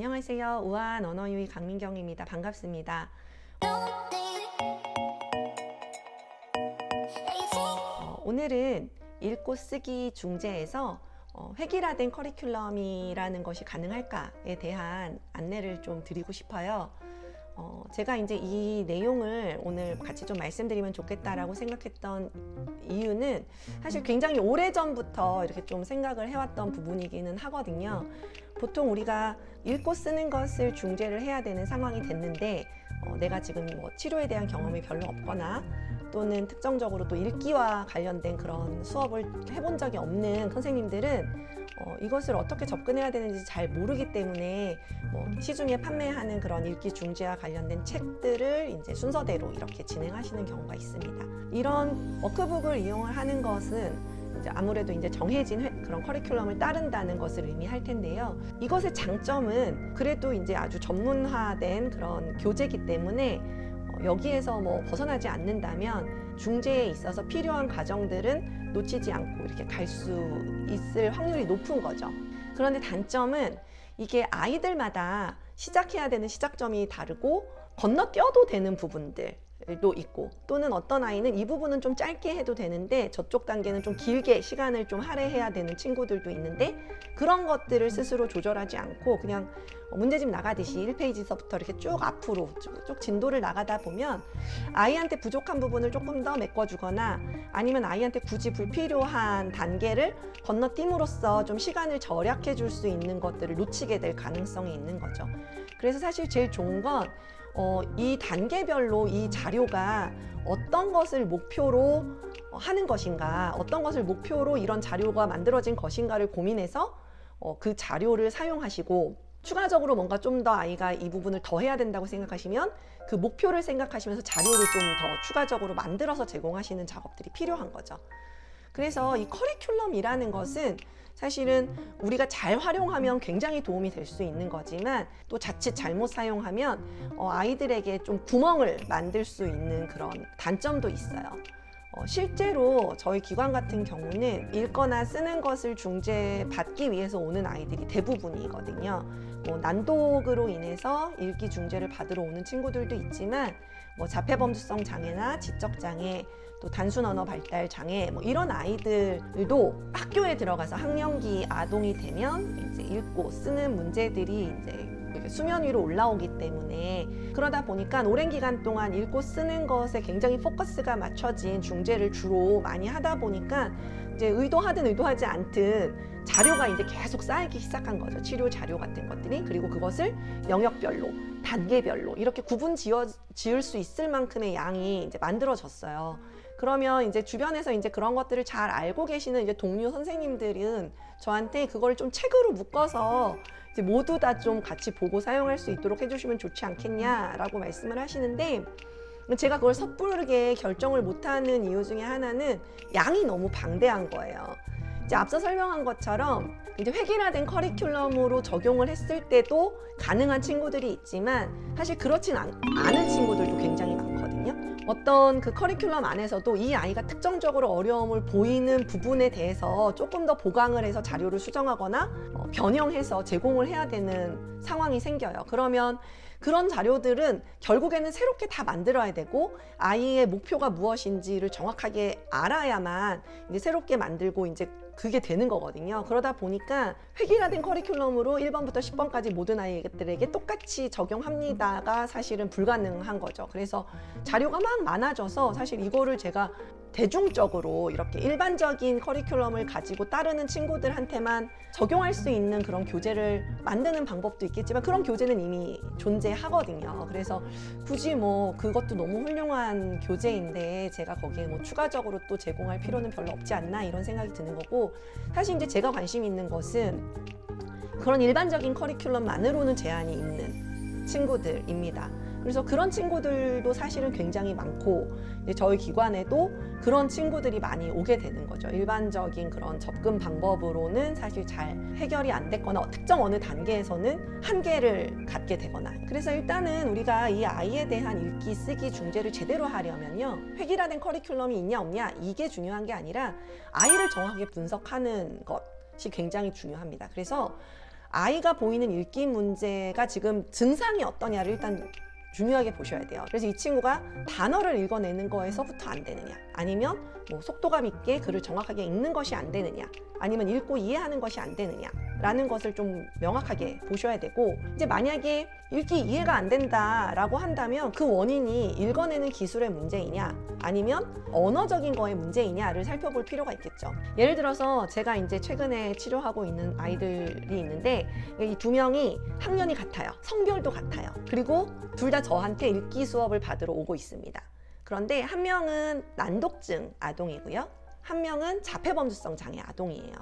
안녕하세요. 우아한 언어유희 강민경입니다. 반갑습니다. 어, 오늘은 읽고 쓰기 중재에서 어, 획일화된 커리큘럼이라는 것이 가능할까에 대한 안내를 좀 드리고 싶어요. 어, 제가 이제 이 내용을 오늘 같이 좀 말씀드리면 좋겠다라고 생각했던 이유는 사실 굉장히 오래 전부터 이렇게 좀 생각을 해왔던 부분이기는 하거든요. 보통 우리가 읽고 쓰는 것을 중재를 해야 되는 상황이 됐는데 어, 내가 지금 뭐 치료에 대한 경험이 별로 없거나 또는 특정적으로 또 읽기와 관련된 그런 수업을 해본 적이 없는 선생님들은 어, 이것을 어떻게 접근해야 되는지 잘 모르기 때문에 뭐 시중에 판매하는 그런 읽기 중재와 관련된 책들을 이제 순서대로 이렇게 진행하시는 경우가 있습니다. 이런 워크북을 이용을 하는 것은 이제 아무래도 이제 정해진 회- 그런 커리큘럼을 따른다는 것을 의미할 텐데요. 이것의 장점은 그래도 이제 아주 전문화된 그런 교재이기 때문에 어, 여기에서 뭐 벗어나지 않는다면 중재에 있어서 필요한 과정들은 놓치지 않고 이렇게 갈 수 있을 확률이 높은 거죠. 그런데 단점은 이게 아이들마다 시작해야 되는 시작점이 다르고 건너뛰어도 되는 부분들 도 있고 또는 어떤 아이는 이 부분은 좀 짧게 해도 되는데 저쪽 단계는 좀 길게 시간을 좀 할애해야 되는 친구들도 있는데 그런 것들을 스스로 조절하지 않고 그냥 문제집 나가듯이 1페이지서부터 이렇게 쭉 앞으로 쭉, 쭉 진도를 나가다 보면 아이한테 부족한 부분을 조금 더 메꿔주거나 아니면 아이한테 굳이 불필요한 단계를 건너뛰므로써 좀 시간을 절약해 줄 수 있는 것들을 놓치게 될 가능성이 있는 거죠. 그래서 사실 제일 좋은 건 어, 이 단계별로 이 자료가 어떤 것을 목표로 어, 하는 것인가, 어떤 것을 목표로 이런 자료가 만들어진 것인가를 고민해서 어, 그 자료를 사용하시고 추가적으로 뭔가 좀 더 아이가 이 부분을 더 해야 된다고 생각하시면 그 목표를 생각하시면서 자료를 좀 더 추가적으로 만들어서 제공하시는 작업들이 필요한 거죠. 그래서 이 커리큘럼이라는 것은 사실은 우리가 잘 활용하면 굉장히 도움이 될 수 있는 거지만 또 자칫 잘못 사용하면 어, 아이들에게 좀 구멍을 만들 수 있는 그런 단점도 있어요. 어, 실제로 저희 기관 같은 경우는 읽거나 쓰는 것을 중재받기 위해서 오는 아이들이 대부분이거든요. 뭐 난독으로 인해서 읽기 중재를 받으러 오는 친구들도 있지만 뭐 자폐범주성 장애나 지적 장애 또 단순 언어 발달 장애 뭐 이런 아이들도 학교에 들어가서 학령기 아동이 되면 이제 읽고 쓰는 문제들이 이제 수면 위로 올라오기 때문에 그러다 보니까 오랜 기간 동안 읽고 쓰는 것에 굉장히 포커스가 맞춰진 중재를 주로 많이 하다 보니까 이제 의도하든 의도하지 않든 자료가 이제 계속 쌓이기 시작한 거죠. 치료 자료 같은 것들이. 그리고 그것을 영역별로, 단계별로 이렇게 구분 지어, 지을 수 있을 만큼의 양이 이제 만들어졌어요. 그러면 이제 주변에서 이제 그런 것들을 잘 알고 계시는 이제 동료 선생님들은 저한테 그걸 좀 책으로 묶어서 이제 모두 다 좀 같이 보고 사용할 수 있도록 해주시면 좋지 않겠냐라고 말씀을 하시는데 제가 그걸 섣부르게 결정을 못하는 이유 중에 하나는 양이 너무 방대한 거예요. 이제 앞서 설명한 것처럼 이제 획일화된 커리큘럼으로 적용을 했을 때도 가능한 친구들이 있지만 사실 그렇진 않, 않은 친구들도 굉장히. 어떤 그 커리큘럼 안에서도 이 아이가 특정적으로 어려움을 보이는 부분에 대해서 조금 더 보강을 해서 자료를 수정하거나 어, 변형해서 제공을 해야 되는 상황이 생겨요. 그러면 그런 자료들은 결국에는 새롭게 다 만들어야 되고 아이의 목표가 무엇인지를 정확하게 알아야만 이제 새롭게 만들고 이제 그게 되는 거거든요. 그러다 보니까 획일화된 커리큘럼으로 1번부터 10번까지 모든 아이들에게 똑같이 적용합니다가 사실은 불가능한 거죠. 그래서 자료가 막 많아져서 사실 이거를 제가 대중적으로 이렇게 일반적인 커리큘럼을 가지고 따르는 친구들한테만 적용할 수 있는 그런 교재를 만드는 방법도 있겠지만 그런 교재는 이미 존재하거든요. 그래서 굳이 뭐 그것도 너무 훌륭한 교재인데 제가 거기에 뭐 추가적으로 또 제공할 필요는 별로 없지 않나 이런 생각이 드는 거고 사실 이제 제가 관심 있는 것은 그런 일반적인 커리큘럼만으로는 제한이 있는 친구들입니다. 그래서 그런 친구들도 사실은 굉장히 많고 이제 저희 기관에도 그런 친구들이 많이 오게 되는 거죠. 일반적인 그런 접근 방법으로는 사실 잘 해결이 안 됐거나 특정 어느 단계에서는 한계를 갖게 되거나 그래서 일단은 우리가 이 아이에 대한 읽기 쓰기 중재를 제대로 하려면요 획일화된 커리큘럼이 있냐 없냐 이게 중요한 게 아니라 아이를 정확하게 분석하는 것이 굉장히 중요합니다. 그래서 아이가 보이는 읽기 문제가 지금 증상이 어떠냐를 일단 중요하게 보셔야 돼요. 그래서 이 친구가 단어를 읽어내는 거에서부터 안 되느냐, 아니면 뭐 속도감 있게 글을 정확하게 읽는 것이 안 되느냐, 아니면 읽고 이해하는 것이 안 되느냐 라는 것을 좀 명확하게 보셔야 되고 이제 만약에 읽기 이해가 안 된다라고 한다면 그 원인이 읽어내는 기술의 문제이냐 아니면 언어적인 거의 문제이냐를 살펴볼 필요가 있겠죠. 예를 들어서 제가 이제 최근에 치료하고 있는 아이들이 있는데 이 두 명이 학년이 같아요. 성별도 같아요. 그리고 둘 다 저한테 읽기 수업을 받으러 오고 있습니다. 그런데 한 명은 난독증 아동이고요. 한 명은 자폐범주성 장애 아동이에요.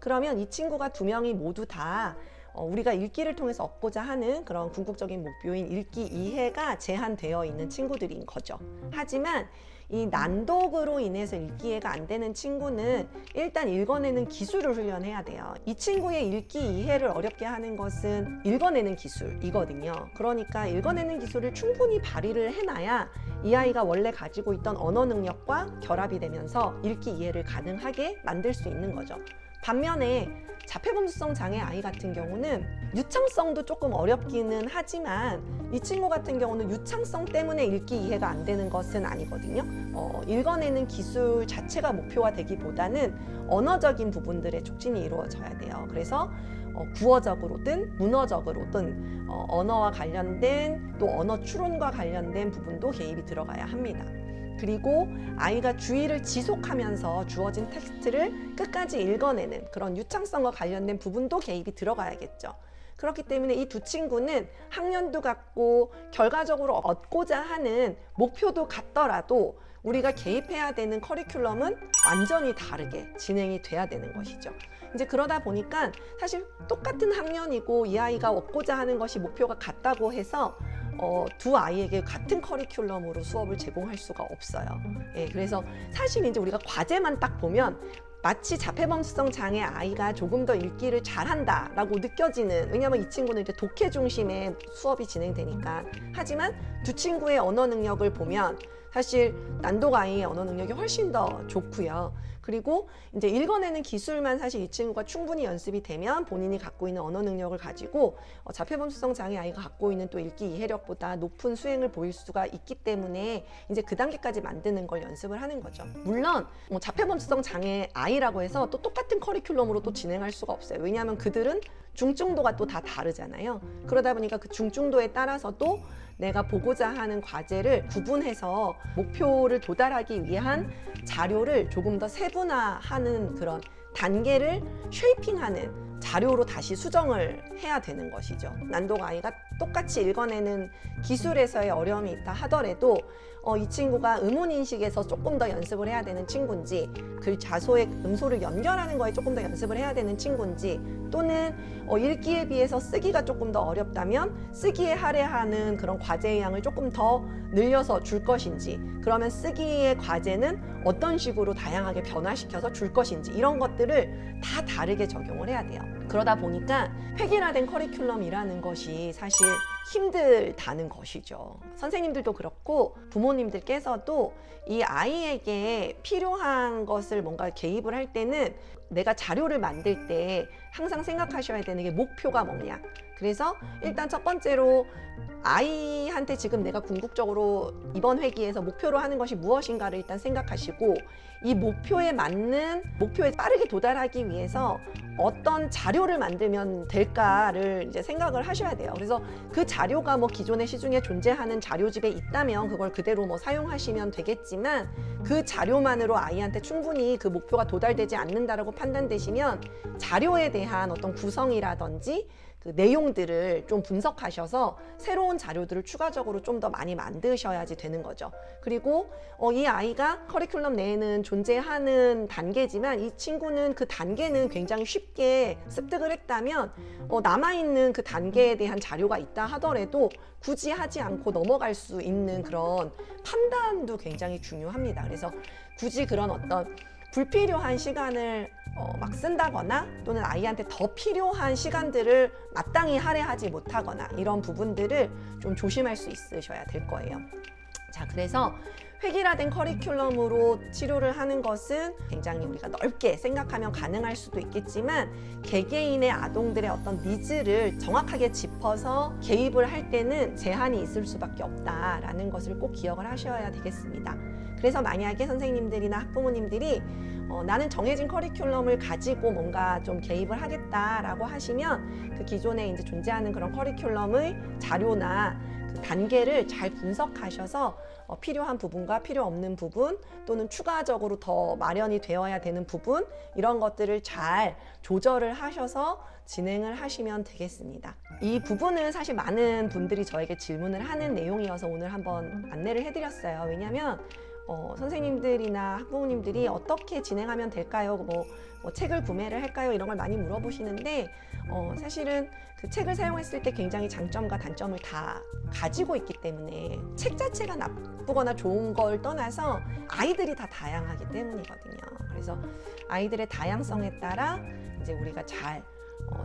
그러면 이 친구가 두 명이 모두 다 어, 우리가 읽기를 통해서 얻고자 하는 그런 궁극적인 목표인 읽기 이해가 제한되어 있는 친구들인 거죠. 하지만 이 난독으로 인해서 읽기 이해가 안 되는 친구는 일단 읽어내는 기술을 훈련해야 돼요. 이 친구의 읽기 이해를 어렵게 하는 것은 읽어내는 기술이거든요. 그러니까 읽어내는 기술을 충분히 발휘를 해놔야 이 아이가 원래 가지고 있던 언어 능력과 결합이 되면서 읽기 이해를 가능하게 만들 수 있는 거죠. 반면에 자폐범주성 장애 아이 같은 경우는 유창성도 조금 어렵기는 하지만 이 친구 같은 경우는 유창성 때문에 읽기 이해가 안 되는 것은 아니거든요. 어, 읽어내는 기술 자체가 목표가 되기보다는 언어적인 부분들의 촉진이 이루어져야 돼요. 그래서 어, 구어적으로든 문어적으로든 어, 언어와 관련된 또 언어 추론과 관련된 부분도 개입이 들어가야 합니다. 그리고 아이가 주의를 지속하면서 주어진 텍스트를 끝까지 읽어내는 그런 유창성과 관련된 부분도 개입이 들어가야겠죠. 그렇기 때문에 이 두 친구는 학년도 같고 결과적으로 얻고자 하는 목표도 같더라도 우리가 개입해야 되는 커리큘럼은 완전히 다르게 진행이 돼야 되는 것이죠. 이제 그러다 보니까 사실 똑같은 학년이고 이 아이가 얻고자 하는 것이 목표가 같다고 해서 어, 두 아이에게 같은 커리큘럼으로 수업을 제공할 수가 없어요. 예, 그래서 사실 이제 우리가 과제만 딱 보면 마치 자폐범수성 장애 아이가 조금 더 읽기를 잘한다라고 느껴지는 왜냐하면 이 친구는 이제 독해 중심의 수업이 진행되니까 하지만 두 친구의 언어 능력을 보면 사실 난독 아이의 언어 능력이 훨씬 더 좋고요. 그리고 이제 읽어내는 기술만 사실 이 친구가 충분히 연습이 되면 본인이 갖고 있는 언어 능력을 가지고 어, 자폐범수성 장애 아이가 갖고 있는 또 읽기 이해력보다 높은 수행을 보일 수가 있기 때문에 이제 그 단계까지 만드는 걸 연습을 하는 거죠. 물론 뭐 자폐범수성 장애 아이라고 해서 또 똑같은 커리큘럼으로 또 진행할 수가 없어요. 왜냐하면 그들은 중증도가 또 다 다르잖아요. 그러다 보니까 그 중증도에 따라서도 내가 보고자 하는 과제를 구분해서 목표를 도달하기 위한 자료를 조금 더 세분화하는 그런 단계를 쉐이핑하는 자료로 다시 수정을 해야 되는 것이죠. 난도가 아이가 똑같이 읽어내는 기술에서의 어려움이 있다 하더라도 어, 이 친구가 의문 인식에서 조금 더 연습을 해야 되는 친구인지 글 자소의 음소를 연결하는 거에 조금 더 연습을 해야 되는 친구인지 또는 어, 읽기에 비해서 쓰기가 조금 더 어렵다면 쓰기에 할애하는 그런 과제의 양을 조금 더 늘려서 줄 것인지 그러면 쓰기의 과제는 어떤 식으로 다양하게 변화시켜서 줄 것인지 이런 것들을 다 다르게 적용을 해야 돼요. 그러다 보니까 획일화된 커리큘럼이라는 것이 사실 힘들다는 것이죠. 선생님들도 그렇고 부모님들께서도 이 아이에게 필요한 것을 뭔가 개입을 할 때는 내가 자료를 만들 때 항상 생각하셔야 되는 게 목표가 뭐냐. 그래서 일단 첫 번째로 아이한테 지금 내가 궁극적으로 이번 회기에서 목표로 하는 것이 무엇인가를 일단 생각하시고 이 목표에 맞는 목표에 빠르게 도달하기 위해서 어떤 자료를 만들면 될까를 이제 생각을 하셔야 돼요. 그래서 그 자료가 뭐 기존의 시중에 존재하는 자료집에 있다면 그걸 그대로 뭐 사용하시면 되겠지만 그 자료만으로 아이한테 충분히 그 목표가 도달되지 않는다라고 판단되시면 자료에 대한 어떤 구성이라든지 그 내용들을 좀 분석하셔서 새로운 자료들을 추가적으로 좀 더 많이 만드셔야지 되는 거죠. 그리고 어, 이 아이가 커리큘럼 내에는 존재하는 단계지만 이 친구는 그 단계는 굉장히 쉽게 습득을 했다면 어, 남아있는 그 단계에 대한 자료가 있다 하더라도 굳이 하지 않고 넘어갈 수 있는 그런 판단도 굉장히 중요합니다. 그래서 굳이 그런 어떤 불필요한 시간을 어, 막 쓴다거나 또는 아이한테 더 필요한 시간들을 마땅히 할애하지 못하거나 이런 부분들을 좀 조심할 수 있으셔야 될 거예요. 자, 그래서 획일화된 커리큘럼으로 치료를 하는 것은 굉장히 우리가 넓게 생각하면 가능할 수도 있겠지만 개개인의 아동들의 어떤 니즈를 정확하게 짚어서 개입을 할 때는 제한이 있을 수밖에 없다라는 것을 꼭 기억을 하셔야 되겠습니다. 그래서 만약에 선생님들이나 학부모님들이 어, 나는 정해진 커리큘럼을 가지고 뭔가 좀 개입을 하겠다라고 하시면 그 기존에 이제 존재하는 그런 커리큘럼의 자료나 그 단계를 잘 분석하셔서 어, 필요한 부분과 필요 없는 부분 또는 추가적으로 더 마련이 되어야 되는 부분 이런 것들을 잘 조절을 하셔서 진행을 하시면 되겠습니다. 이 부분은 사실 많은 분들이 저에게 질문을 하는 내용이어서 오늘 한번 안내를 해드렸어요. 왜냐하면 어, 선생님들이나 학부모님들이 어떻게 진행하면 될까요? 뭐, 뭐 책을 구매를 할까요? 이런 걸 많이 물어보시는데 어, 사실은 그 책을 사용했을 때 굉장히 장점과 단점을 다 가지고 있기 때문에 책 자체가 나쁘거나 좋은 걸 떠나서 아이들이 다 다양하기 때문이거든요. 그래서 아이들의 다양성에 따라 이제 우리가 잘 어,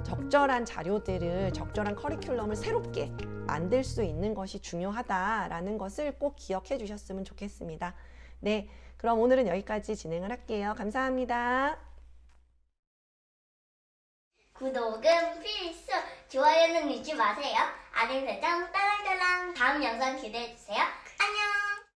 적절한 자료들을 적절한 커리큘럼을 새롭게 만들 수 있는 것이 중요하다라는 것을 꼭 기억해 주셨으면 좋겠습니다. 네, 그럼 오늘은 여기까지 진행을 할게요. 감사합니다. 구독은 필수, 좋아요는 잊지 마세요. 알림 설정 따랑따랑 다음 영상 기대해주세요. 안녕!